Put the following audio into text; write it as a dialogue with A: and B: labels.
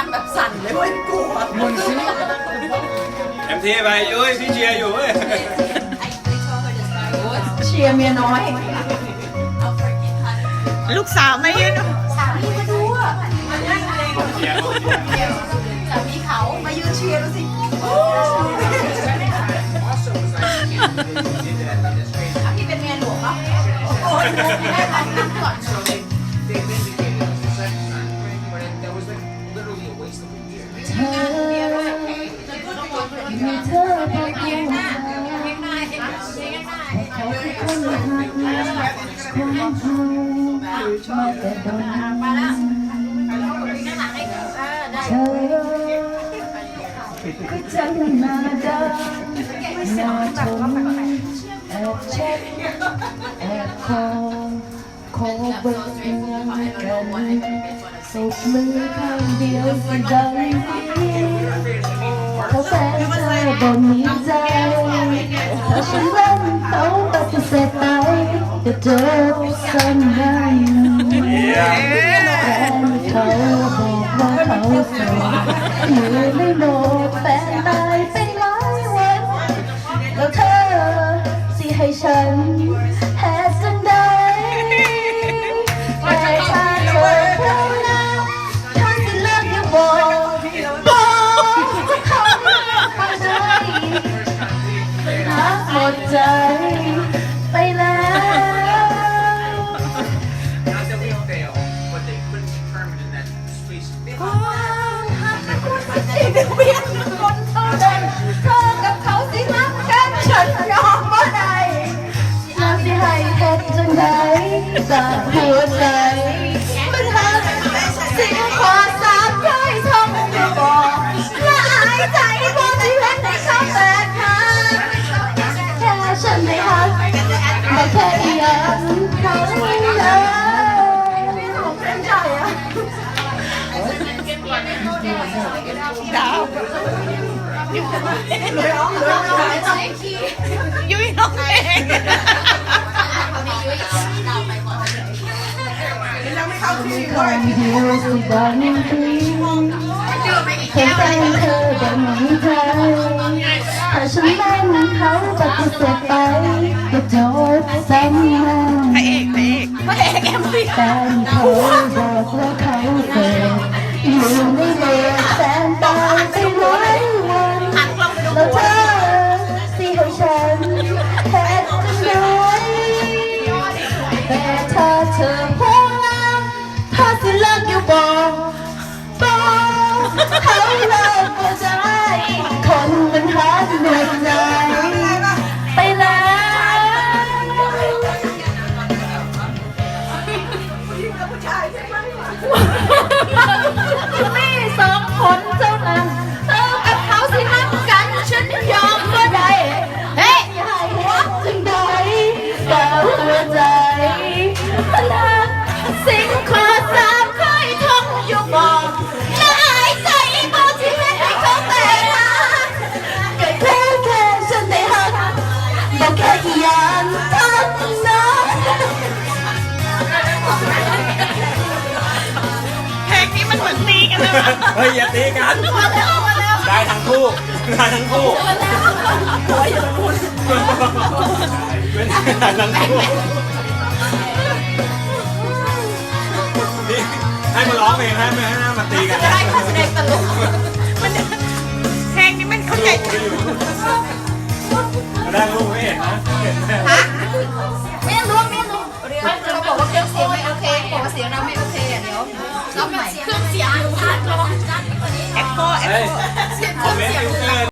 A: กันแบบสั่นเลยเว้ยกลัว
B: เต็มที่ไปยุ้ยพี่เชียร์อยู่เว้ย
A: เชียร์เมียน้อย
C: ลูกสาวมายืน
A: สามีมาดูอะ
B: เชียร์
A: สามีเขามายืนเชียร์ดูสิพี่เป็นเมียหลวงปะโอ้ยได้ไหมก่อน
D: เฮามาแต่โดนเธอคือจังน้าดำหน้าทนแอบเช็ดแอบคอขอเบิกเงินกันสุกมือข้างเดียวสิดังดีเขาแฟนเธอบ่มีใจาเขาโสดอยู่ในโหมดแฟนตายไปหลายวันแล้วเธอสิให้ฉันแหกจังใดแต่ถ้าเธอพร้อมแล้วถ้าสิเลิกอย่าบอกบอกเขาหัวใจหักหมดใจ
A: สิเวียนคนเท่านั้นเธอกับเขาสิรักกันฉันยอมบ่ได้
D: แล้วสิให้เฮ็ดจังใดจากหัวใจ
A: ยุ้ยน้
D: องเอ
A: ง
D: มีคำเดียวสิดังดีเห็นใจเธอดังมีใจถ้าฉันเล่นเขาปฏิเสธไปก็โจทย์ซ้ำมา
C: พระเอกพระเอก
A: พระเอกเอ็มวี
D: แฟนเขาบอกว่าเขาเสพอยู่ในเมือ เขาเลิกก็ได้คนมันหาเหนื่อยใจไปแล้วไมี
A: สองคนเท่านั้นเธอกับเขาสิรักกันฉันยอมบ่ได้ เฮ้ย
D: อย่าให้เห็นจึงได้แต่หัวใจมันหัก
A: สิ่งขอ มันเห
C: มือนตีกันเลยว่ะ
B: เฮ้ยอย่าตีกัน
A: มาแล้วมาแล้ว
B: ได้ทั้งคู่ได้ทั้งคู่
A: มาแล้วหัวอยู่คุณ
B: เป็นได้ทั้งคู่นี่ให้มาร้องเพลงให้ไม่ให้มาตีกัน
A: จะได้ค่าแสดงตลก
C: มันเพลงนี้มันเข้าใจ
B: ได้ลูกไม่เห็นนะเห็นแค่
A: ฮะไม่รู้ไม่รู้เขาบอกว่าเครื่องเสียงไม่โอเคบอกว่าเสียงเรา เรา